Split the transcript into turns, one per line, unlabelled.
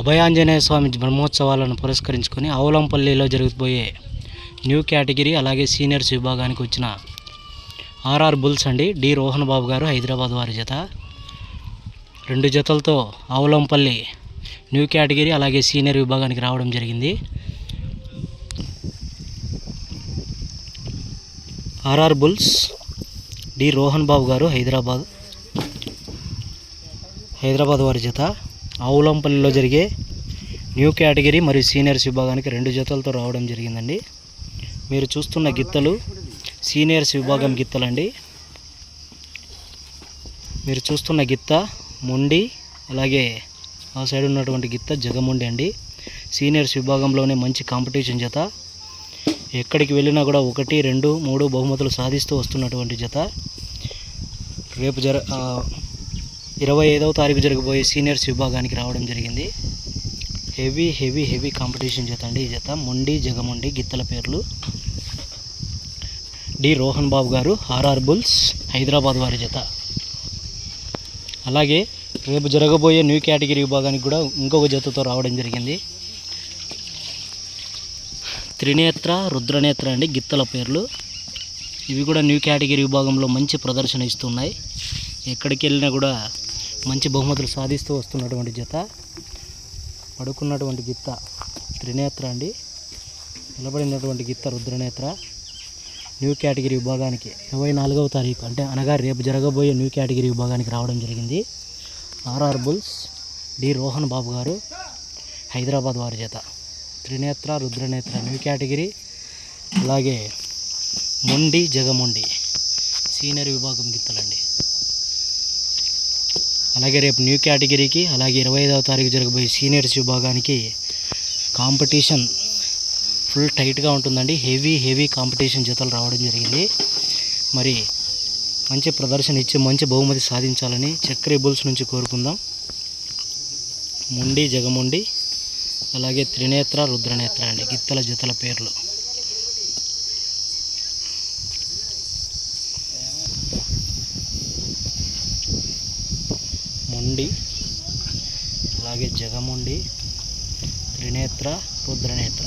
అభయాంజనేయ స్వామి బ్రహ్మోత్సవాలను పురస్కరించుకొని ఆవులంపల్లిలో జరగబోయే new category అలాగే సీనియర్స్ విభాగానికి వచ్చిన ఆర్ఆర్ బుల్స్ అండి డి రోహన్ బాబు గారు హైదరాబాద్ వారి జత. రెండు జతలతో ఆవులంపల్లి న్యూ కేటగిరీ అలాగే సీనియర్ విభాగానికి రావడం జరిగింది. RR bulls D Rohan Babu గారు హైదరాబాద్ హైదరాబాద్ వారి జత. ఆవులంపల్లిలో జరిగే న్యూ కేటగిరీ మరియు సీనియర్స్ విభాగానికి రెండు జతలతో రావడం జరిగిందండి. మీరు చూస్తున్న గిత్తలు సీనియర్స్ విభాగం గిత్తలండి. మీరు చూస్తున్న గిత్త మొండి అలాగే ఆ సైడ్ ఉన్నటువంటి గిత్త జగముండి అండి. సీనియర్స్ విభాగంలోనే మంచి కాంపిటీషన్ జత. ఎక్కడికి వెళ్ళినా కూడా ఒకటి రెండు మూడు బహుమతులు సాధిస్తూ వస్తున్నటువంటి జత. రేపు జర ఇరవై ఐదవ తారీఖు జరగబోయే సీనియర్స్ విభాగానికి రావడం జరిగింది. హెవీ హెవీ హెవీ కాంపిటీషన్ జత అండి ఈ జత. మొండి జగముండి గిత్తల పేర్లు. డి రోహన్ బాబు గారు ఆర్ఆర్ బుల్స్ హైదరాబాద్ వారి జత. అలాగే రేపు జరగబోయే న్యూ కేటగిరీ విభాగానికి కూడా ఇంకొక జతతో రావడం జరిగింది. త్రినేత్ర రుద్రనేత్ర అండి గిత్తల పేర్లు. ఇవి కూడా న్యూ కేటగిరీ విభాగంలో మంచి ప్రదర్శన ఇస్తున్నాయి. ఎక్కడికి వెళ్ళినా కూడా మంచి బహుమతులు సాధిస్తూ వస్తున్నటువంటి జత పడుకున్నటువంటి గిత్త త్రినేత్ర అండి. నిలబడినటువంటి గిత్త రుద్రనేత్ర. న్యూ కేటగిరీ విభాగానికి ఇరవై నాలుగవ తారీఖు అంటే అనగా రేపు జరగబోయే న్యూ కేటగిరీ విభాగానికి రావడం జరిగింది. RR bulls D Rohan Babu గారు హైదరాబాద్ వారి జత. త్రినేత్ర రుద్రనేత్ర న్యూ కేటగిరీ అలాగే మొండి జగమొండి సీనియర్ విభాగం గిత్తలండి. అలాగే రేపు న్యూ కేటగిరీకి అలాగే ఇరవై ఐదవ తారీఖు జరగబోయే సీనియర్స్ విభాగానికి కాంపిటీషన్ ఫుల్ టైట్గా ఉంటుందండి. హెవీ హెవీ కాంపిటీషన్ జతలు రావడం జరిగింది. మరి మంచి ప్రదర్శన ఇచ్చి మంచి బహుమతి సాధించాలని చక్రీ బుల్స్ నుంచి కోరుకుందాం. ముండి జగముండి అలాగే త్రినేత్ర రుద్రనేత్ర అండి. గిత్తల జతల పేర్లు. మొండి అలాగే జగముండి త్రినేత్ర రుద్రనేత్ర.